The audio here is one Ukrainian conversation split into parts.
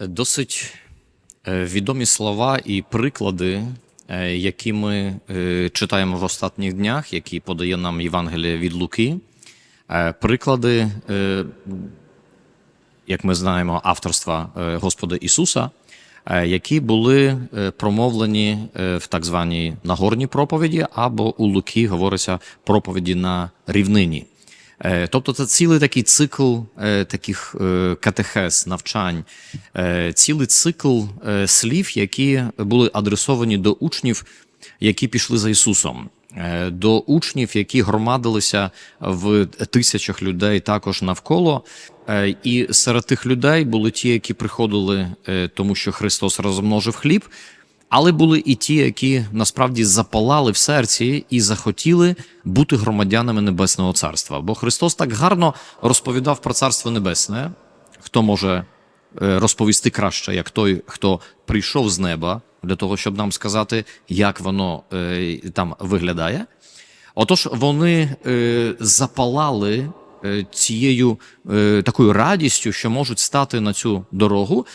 Досить е, відомі слова і приклади, е, які ми е, читаємо в останніх днях, які подає нам Євангеліє від Луки. Приклади, як ми знаємо, авторства Господа Ісуса, які були промовлені в так званій Нагорній проповіді, або у Луки говориться проповіді на рівнині. Е, Тобто це цілий такий цикл е, таких е, катехез, навчань, цілий цикл слів, які були адресовані до учнів, які пішли за Ісусом, до учнів, які громадилися в тисячах людей також навколо. І серед тих людей були ті, які приходили, тому що Христос розмножив хліб. Але були і ті, які насправді запалали в серці і захотіли бути громадянами Небесного Царства. Бо Христос так гарно розповідав про Царство Небесне. Хто може е, розповісти краще, як той, хто прийшов з неба, для того, щоб нам сказати, як воно е, там виглядає. Отож, вони е, запалали цією такою радістю, що можуть стати на цю дорогу,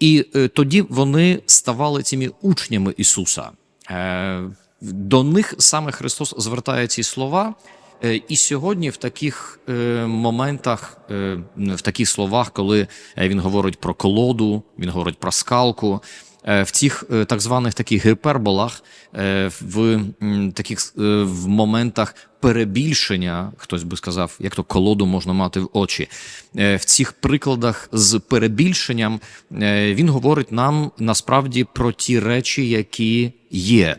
і е, тоді вони ставали цими учнями Ісуса. Е, до них саме Христос звертає ці слова. Е, І сьогодні в таких моментах, в таких словах, коли він говорить про колоду, він говорить про скалку, в цих е, так званих таких гіперболах, е, в таких е, в моментах перебільшення, хтось би сказав, як то колоду можна мати в очі. Е, В цих прикладах з перебільшенням е, він говорить нам насправді про ті речі, які є.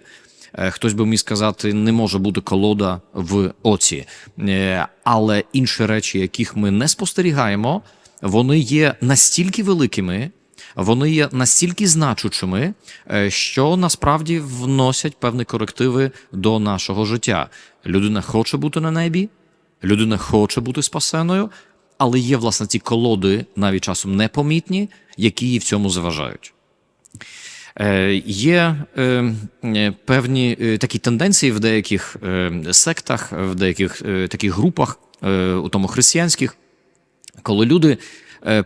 Е, Хтось би міг сказати, не може бути колода в оці, Е, але інші речі, яких ми не спостерігаємо, вони є настільки великими, вони є настільки значучими, е, що насправді вносять певні корективи до нашого життя. Людина хоче бути на небі, людина хоче бути спасеною, але є власне ці колоди, навіть часом непомітні, які їй в цьому заважають. Е, Є е, певні такі тенденції в деяких сектах, в деяких таких групах, у тому християнських, коли люди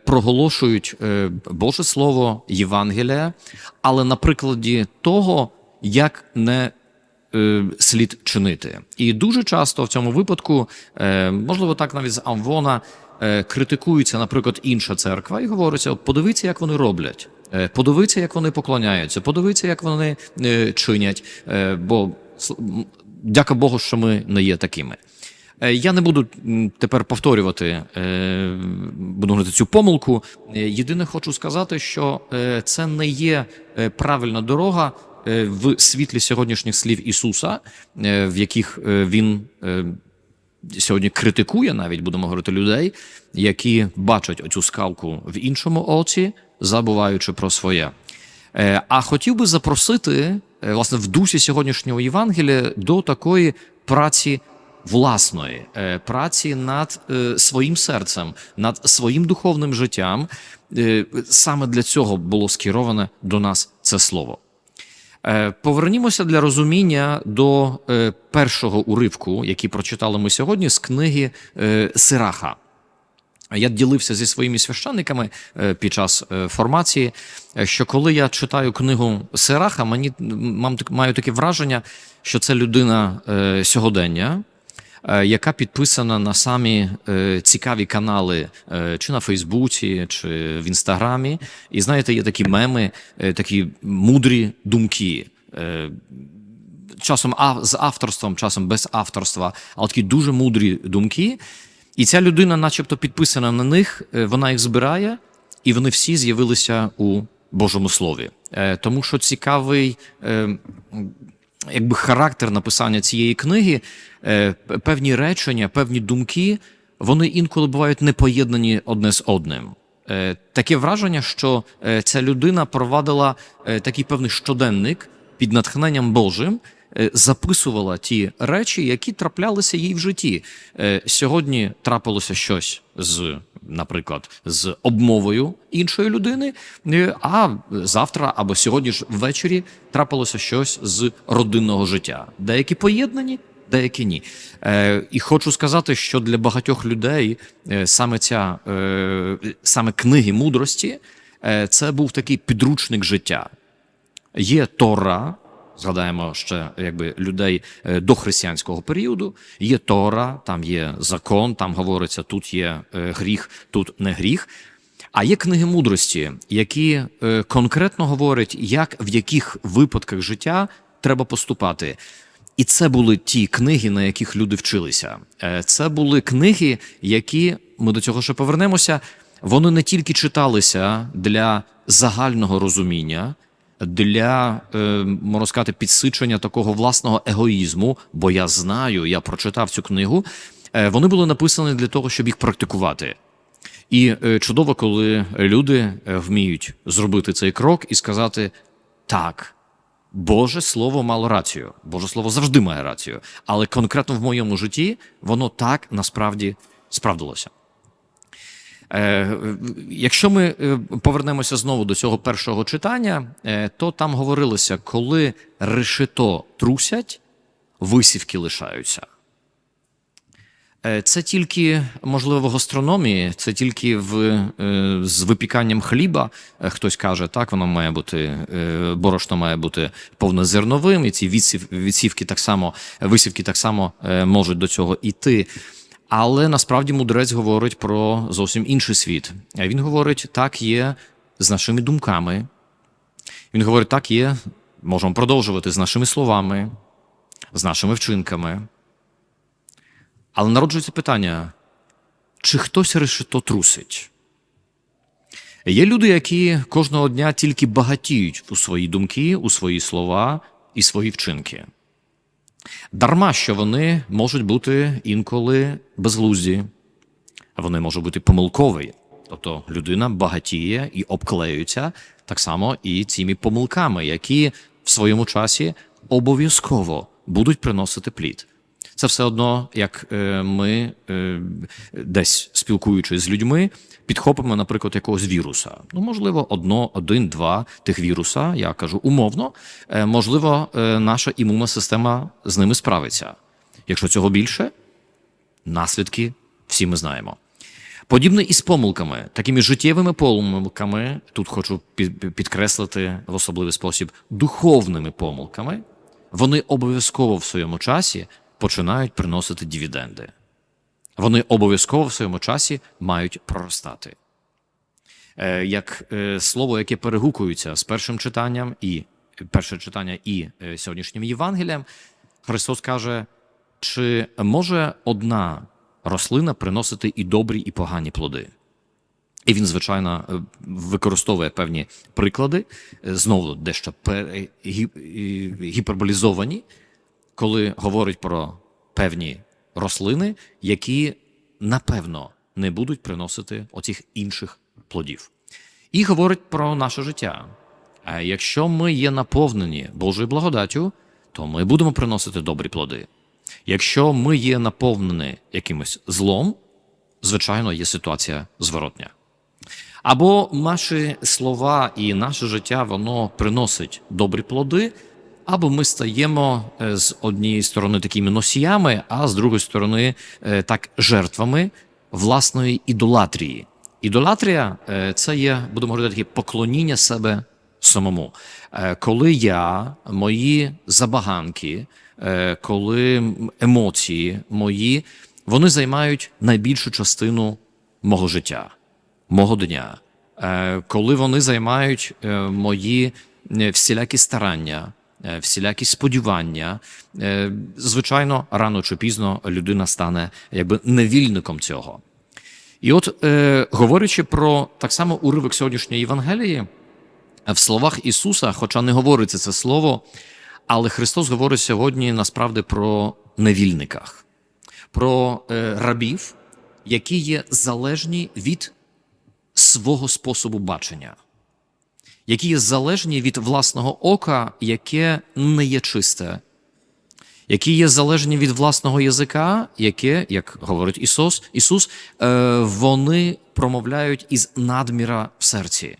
проголошують е, Боже Слово, Євангелія, але на прикладі того, як не е, слід чинити. І дуже часто в цьому випадку, е, можливо, так навіть з Амвона, е, критикується, наприклад, інша церква, і говориться: подивіться, як вони роблять. Е, Подивіться, як вони поклоняються, подивіться, як вони е, чинять. Е, Бо дяка Богу, що ми не є такими. Е, Я не буду тепер повторювати, е, буду говорити цю помилку. Е, Єдине хочу сказати, що це не є правильна дорога в світлі сьогоднішніх слів Ісуса, в яких Він сьогодні критикує навіть, будемо говорити, людей, які бачать оцю скалку в іншому оці, забуваючи про своє. А хотів би запросити, власне, в дусі сьогоднішнього Євангелія до такої праці власної, е, праці над е, своїм серцем, над своїм духовним життям. Е, Саме для цього було скероване до нас це слово. Повернімося для розуміння до першого уривку, який прочитали ми сьогодні з книги Сираха. Я ділився зі своїми священниками під час формації, що коли я читаю книгу Сираха, мені маю таке враження, що це людина сьогодення, яка підписана на самі е, цікаві канали е, чи на Фейсбуці, чи в Інстаграмі. І знаєте, є такі меми, е, такі мудрі думки. е, Часом з авторством, часом без авторства, але такі дуже мудрі думки. І ця людина, начебто, підписана на них, е, вона їх збирає, і вони всі з'явилися у Божому Слові. Е, Тому що цікавий е, якби характер написання цієї книги, е, певні речення, певні думки, вони інколи бувають не поєднані одне з одним. Е, Таке враження, що е, ця людина провадила е, такий певний щоденник під натхненням Божим, е, записувала ті речі, які траплялися їй в житті. Е, Сьогодні трапилося щось з, наприклад, з обмовою іншої людини, е, а завтра або сьогодні ж ввечері трапилося щось з родинного життя. Деякі поєднані, деякі ні. Е, і хочу сказати, що для багатьох людей е, саме ця е, саме книги мудрості е, це був такий підручник життя. Є Тора, згадаємо ще якби людей е, до християнського періоду. Є Тора, там є закон, там говориться, тут є гріх, тут не гріх. А є книги мудрості, які конкретно говорять, як в яких випадках життя треба поступати. І це були ті книги, на яких люди вчилися. Е, Це були книги, які ми до цього ще повернемося. Вони не тільки читалися для загального розуміння, для е, можна сказати, підсичення такого власного егоїзму, бо я знаю, я прочитав цю книгу. Е, Вони були написані для того, щоб їх практикувати. І чудово, коли люди вміють зробити цей крок і сказати так. Боже слово мало рацію. Боже слово завжди має рацію. Але конкретно в моєму житті воно так насправді справдилося. Е, якщо ми е, повернемося знову до цього першого читання, е, то там говорилося, коли решето трусять, висівки лишаються. Е, Це тільки можливо в гастрономії, це тільки в, е, з випіканням хліба. Е, Хтось каже, так воно має бути борошно має бути повнозерновим, і ці відсів, відсівки так само, висівки так само можуть до цього іти. Але насправді мудрець говорить про зовсім інший світ. Він говорить, так є з нашими думками. Він говорить, так є, можемо продовжувати з нашими словами, з нашими вчинками. Але народжується питання: чи хтось решето трусить? Є люди, які кожного дня тільки багатіють у свої думки, у свої слова і свої вчинки. Дарма, що вони можуть бути інколи безглузді, вони можуть бути помилкові. Тобто людина багатіє і обклеюється так само і цими помилками, які в своєму часі обов'язково будуть приносити плід. Це все одно, як е, ми е, десь спілкуючись з людьми, підхопимо, наприклад, якогось віруса. Ну, можливо, одно, один, два тих віруса, я кажу умовно, е, можливо, наша імунна система з ними справиться. Якщо цього більше, наслідки всі ми знаємо. Подібне і з помилками, такими життєвими помилками, тут хочу підкреслити в особливий спосіб духовними помилками, вони обов'язково в своєму часі починають приносити дивіденди. Вони обов'язково в своєму часі мають проростати. Е, Як е, слово, яке перегукується з першим читанням і перше читання і е, сьогоднішнім Євангелієм, Христос каже, чи може одна рослина приносити і добрі, і погані плоди? І він, звичайно, використовує певні приклади, знову дещо гіперболізовані, коли говорить про певні рослини, які напевно не будуть приносити оцих інших плодів. І говорить про наше життя. А якщо ми є наповнені Божою благодаттю, то ми будемо приносити добрі плоди. Якщо ми є наповнені якимось злом, звичайно, є ситуація зворотня. Або наші слова і наше життя воно приносить добрі плоди, або ми стаємо е, з однієї сторони такими носіями, а з другої сторони е, так жертвами власної ідолатрії. Ідолатрія е, це є, будемо говорити, таке поклоніння себе самому. Коли я, мої забаганки, коли емоції мої, вони займають найбільшу частину мого життя мого дня, коли вони займають мої всілякі старання, всілякі сподівання, е, звичайно, рано чи пізно людина стане якби невільником цього. І от, е, говорячи про так само уривок сьогоднішньої Євангелії, в словах Ісуса, хоча не говориться це слово, але Христос говорить сьогодні насправді про невільниках, про е, рабів, які є залежні від свого способу бачення, які є залежні від власного ока, яке не є чисте, які є залежні від власного язика, яке, як говорить Ісус, Ісус, е, вони промовляють із надміра в серці.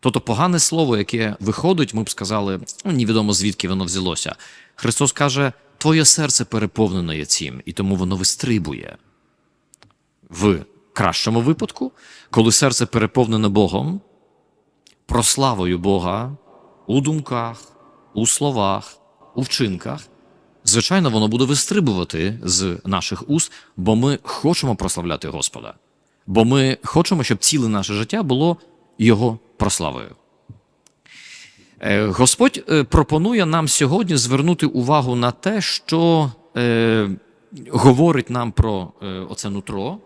Тобто погане слово, яке виходить, ми б сказали, ну, невідомо звідки воно взялося. Христос каже, твоє серце переповнене є цим, і тому воно вистрибує. В кращому випадку, коли серце переповнене Богом, прославою Бога у думках, у словах, у вчинках, звичайно, воно буде вистрибувати з наших уст, бо ми хочемо прославляти Господа. Бо ми хочемо, щоб ціле наше життя було Його прославою. Е, Господь е, пропонує нам сьогодні звернути увагу на те, що е, говорить нам про е, оце нутро.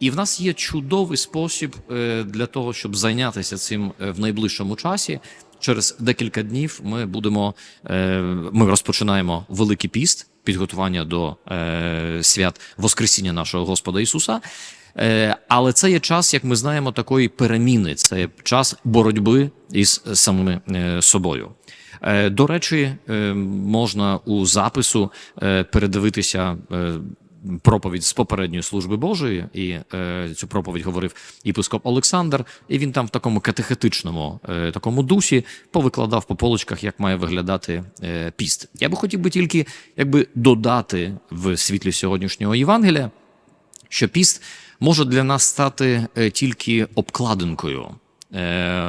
І в нас є чудовий спосіб е, для того, щоб зайнятися цим е, в найближчому часі. Через декілька днів ми будемо е, ми розпочинаємо Великий піст, підготування до свят Воскресіння нашого Господа Ісуса. Але це є час, як ми знаємо, такої переміни. Це час боротьби із самими собою. До речі, можна у запису передивитися. Проповідь з попередньої служби Божої, і е, цю проповідь говорив єпископ Олександр, і він там в такому катехетичному е, такому дусі повикладав по полочках, як має виглядати е, піст. Я би хотів би тільки якби додати в світлі сьогоднішнього Євангелія, що піст може для нас стати е, тільки обкладинкою, е,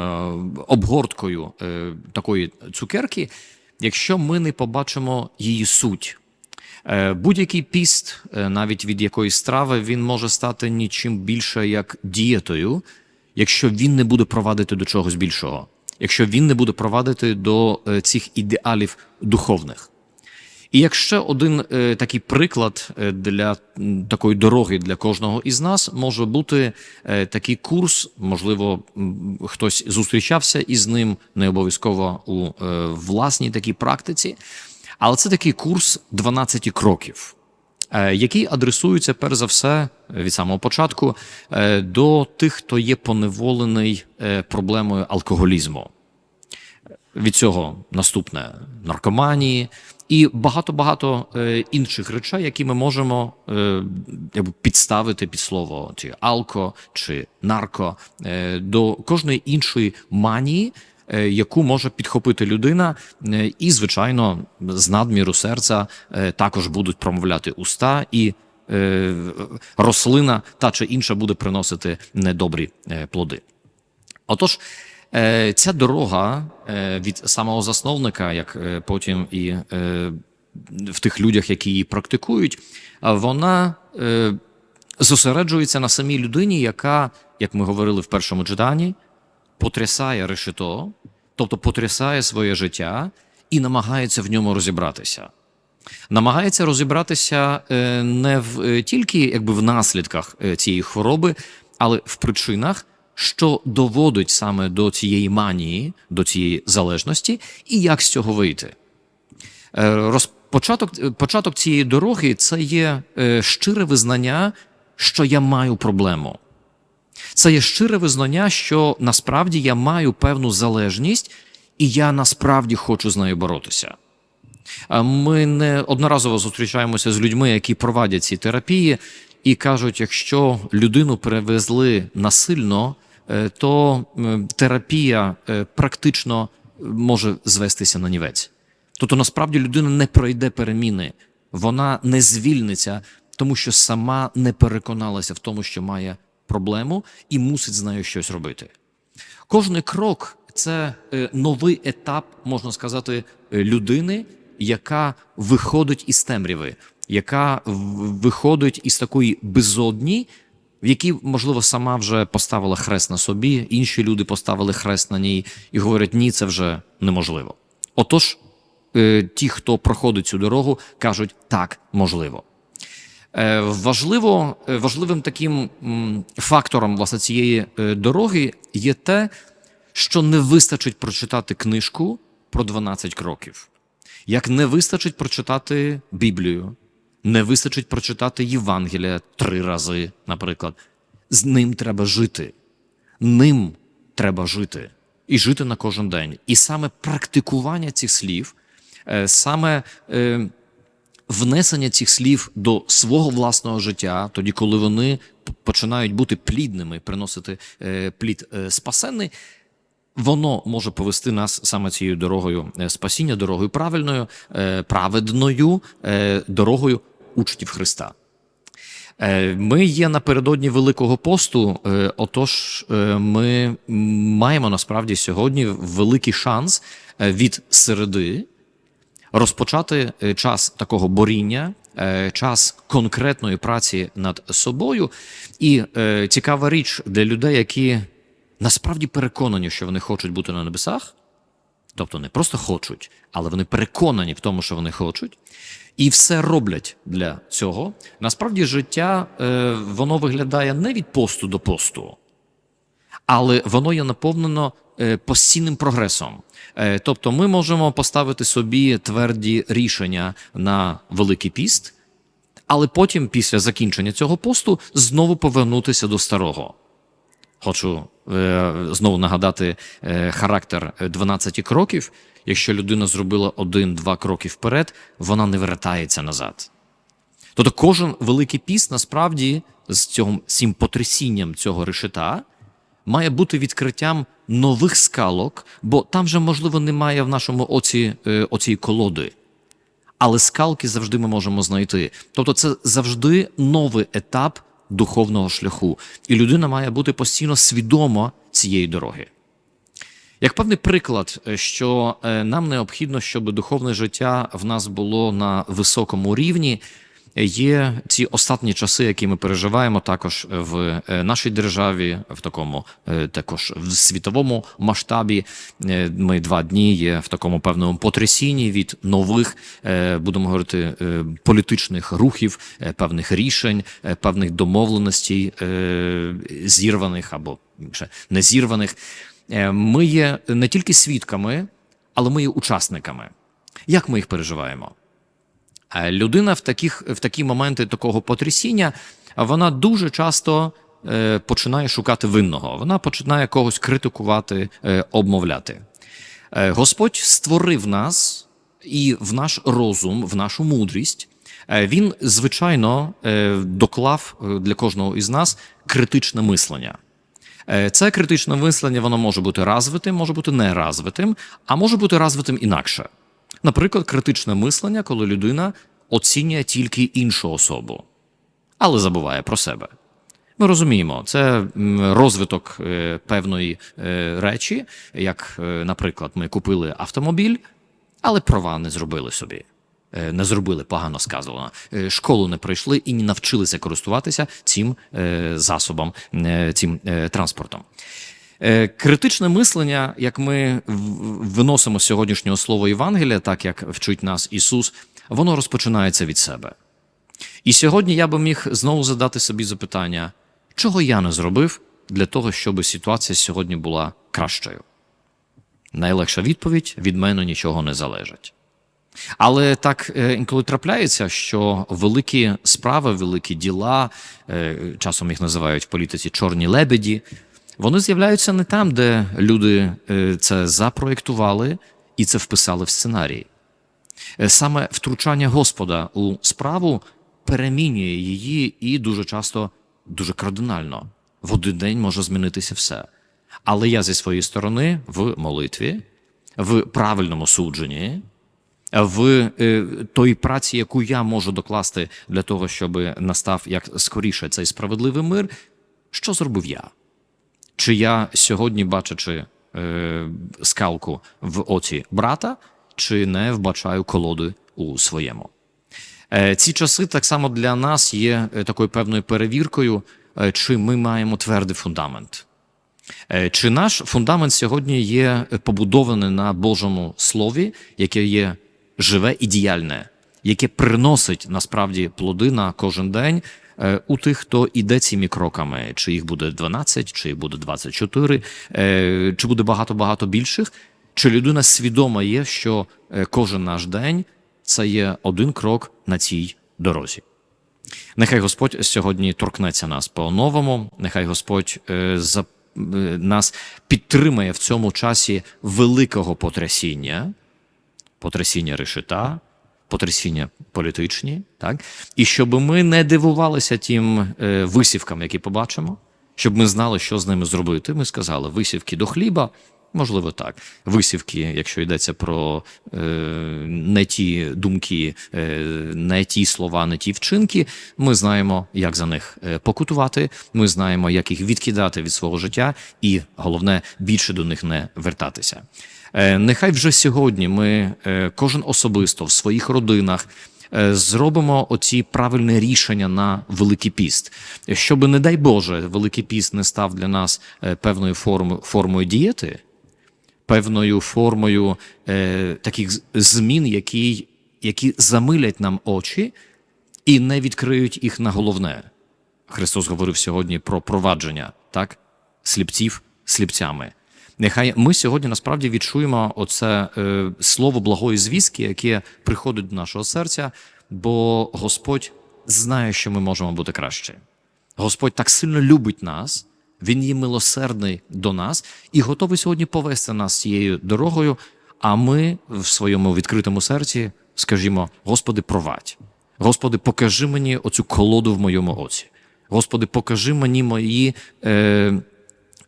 обгорткою е, такої цукерки, якщо ми не побачимо її суть. Е, Будь-який піст, е, навіть від якоїсь страви, він може стати нічим більше як дієтою, якщо він не буде провадити до чогось більшого, якщо він не буде провадити до е, цих ідеалів духовних. І як ще один такий приклад для такої дороги для кожного із нас може бути такий курс, можливо, хтось зустрічався із ним, не обов'язково у власній такій практиці, але це такий курс 12 кроків, е, який адресується перш за все від самого початку е, до тих, хто є поневолений е, проблемою алкоголізму від цього наступне наркоманії і багато-багато е, інших речей, які ми можемо підставити під слово чи алко чи нарко до кожної іншої манії. Е, Яку може підхопити людина, е, і звичайно, з надміру серця е, також будуть промовляти уста, і рослина та чи інша буде приносити недобрі плоди. Отож, ця дорога від самого засновника, як потім і в тих людях, які її практикують, вона зосереджується на самій людині, яка, як ми говорили в першому читанні, потрясає решето, тобто потрясає своє життя і намагається в ньому розібратися. Намагається розібратися е, не в е, тільки якби в наслідках е, цієї хвороби, але в причинах, що доводить саме до цієї манії, до цієї залежності, і як з цього вийти. Початок, початок цієї дороги це є щире визнання, що я маю проблему. Це є щире визнання, що насправді я маю певну залежність, і я насправді хочу з нею боротися. Ми не одноразово зустрічаємося з людьми, які провадять ці терапії, і кажуть, якщо людину перевезли насильно, е, то терапія е, практично може звестися на нівець. Тобто, насправді людина не пройде переміни, вона не звільниться, тому що сама не переконалася в тому, що має проблему, і мусить з нею щось робити. Кожний крок це е, новий етап, можна сказати, людини, яка виходить із темряви, яка виходить із такої безодні, в якій, можливо, сама вже поставила хрест на собі, інші люди поставили хрест на ній і говорять, ні, це вже неможливо. Отож, е, ті, хто проходить цю дорогу, кажуть, так, можливо. Е, Важливо, е, важливим таким фактором власне цієї е, дороги є те, що не вистачить прочитати книжку про 12 кроків. Як не вистачить прочитати Біблію, не вистачить прочитати Євангелія три рази, наприклад. З ним треба жити. Ним треба жити. І жити на кожен день. І саме практикування цих слів, саме внесення цих слів до свого власного життя, тоді, коли вони починають бути плідними, приносити е, плід е, спасенний, воно може повести нас саме цією дорогою е, спасіння, дорогою правильною, праведною, дорогою учнів Христа. Ми є напередодні Великого посту. Отож, ми маємо насправді сьогодні великий шанс від середи розпочати е, час такого боріння, е, час конкретної праці над собою. І е, цікава річ для людей, які насправді переконані, що вони хочуть бути на небесах, тобто не просто хочуть, але вони переконані в тому, що вони хочуть, і все роблять для цього. Насправді життя воно виглядає не від посту до посту, але воно є наповнено постійним прогресом. Е, Тобто, ми можемо поставити собі тверді рішення на Великий піст, але потім, після закінчення цього посту, знову повернутися до старого. Хочу е, знову нагадати е, характер е, 12 кроків. Якщо людина зробила один-два кроки вперед, вона не вертається назад. Тобто кожен великий піст насправді з цим потрясінням цього решета має бути відкриттям нових скалок, бо там же, можливо, немає в нашому оці е, оцій колоди. Але скалки завжди ми можемо знайти. Тобто, це завжди новий етап духовного шляху, і людина має бути постійно свідома цієї дороги. Як певний приклад, е, що е, нам необхідно, щоб духовне життя в нас було на високому рівні, є ці останні часи, які ми переживаємо також в е, нашій державі, в такому е, також в світовому масштабі. Е, Ми два дні є в такому певному потрясінні від нових, будемо говорити, політичних рухів, певних рішень, певних домовленостей, зірваних або не зірваних. Ми є не тільки свідками, але ми є учасниками. Як ми їх переживаємо? Е, Людина в, таких, в такі моменти такого потрясіння, вона дуже часто е, починає шукати винного. Вона починає когось критикувати, е, обмовляти. Господь створив нас і в наш розум, в нашу мудрість. Він, звичайно, доклав для кожного із нас критичне мислення. Це критичне мислення воно може бути розвитим, може бути неразвитим, а може бути розвитим інакше. Наприклад, критичне мислення, коли людина оцінює тільки іншу особу, але забуває про себе. Ми розуміємо, це розвиток е, певної е, речі, як, е, наприклад, ми купили автомобіль, але права не зробили собі. Не зробили погано сказано. Школу не пройшли і не навчилися користуватися цим засобом, цим транспортом. Е, Критичне мислення, як ми виносимо з сьогоднішнього слова Євангелія, так як вчить нас Ісус, воно розпочинається від себе. І сьогодні я би міг знову задати собі запитання, чого я не зробив для того, щоб ситуація сьогодні була кращою. Найлегша відповідь від мене нічого не залежить. Але так е, інколи трапляється, що великі справи, великі діла, е, часом їх називають в політиці чорні лебеді, вони з'являються не там, де люди е, це запроєктували і це вписали в сценарій. Е, Саме втручання Господа у справу перемінює її і дуже часто дуже кардинально. В один день може змінитися все. Але я зі своєї сторони в молитві, в правильному судженні, в е, той праці, яку я можу докласти для того, щоб настав як скоріше цей справедливий мир, що зробив я? Чи я сьогодні, бачачи е, скалку в оці брата, чи не вбачаю колоди у своєму? Е, ці часи так само для нас є е, такою певною перевіркою, е, чи ми маємо твердий фундамент. Е, Чи наш фундамент сьогодні є побудований на Божому Слові, яке є живе і діяльне, яке приносить насправді плоди на кожен день е, у тих, хто іде цими кроками, чи їх буде 12, чи їх буде 24, е, чи буде багато-багато більших, чи людина свідома є, що е, кожен наш день це є один крок на цій дорозі. Нехай Господь сьогодні торкнеться нас по-новому. Нехай Господь е, за, е, нас підтримає в цьому часі великого потрясіння, потрясіння решета, потрясіння політичні, так? І щоб ми не дивувалися тим е, висівкам, які побачимо, щоб ми знали, що з ними зробити. Ми сказали, висівки до хліба, Можливо, так. Висівки, якщо йдеться про е, не ті думки, е, не ті слова, не ті вчинки, ми знаємо, як за них е, покутувати, ми знаємо, як їх відкидати від свого життя, і головне, більше до них не вертатися. Е, нехай вже сьогодні ми, е, кожен особисто в своїх родинах, е, зробимо оці правильні рішення на Великий піст, щоб, не дай Боже, Великий піст не став для нас певною формою, формою дієти, певною формою е, таких змін, які, які замилять нам очі і не відкриють їх на головне. Христос говорив сьогодні про провадження, так? Сліпців сліпцями. Нехай ми сьогодні насправді відчуємо оце е, слово благої звістки, яке приходить до нашого серця, бо Господь знає, що ми можемо бути краще. Господь так сильно любить нас, Він є милосердний до нас і готовий сьогодні повести нас цією дорогою. А ми в своєму відкритому серці скажімо: Господи, провадь. Господи, покажи мені оцю колоду в моєму оці. Господи, покажи мені мої е,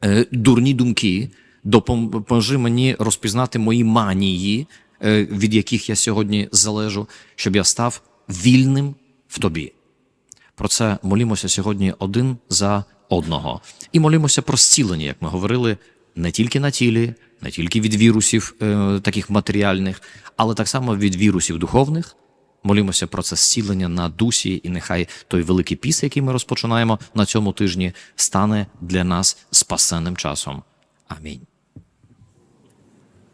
е, дурні думки, допоможи мені розпізнати мої манії, е, від яких я сьогодні залежу, щоб я став вільним в тобі. Про це молімося сьогодні один за одного. І молімося про зцілення, як ми говорили, не тільки на тілі, не тільки від вірусів е, таких матеріальних, але так само від вірусів духовних. Молімося про це зцілення на дусі, і нехай той великий піс, який ми розпочинаємо на цьому тижні, стане для нас спасенним часом. Амінь.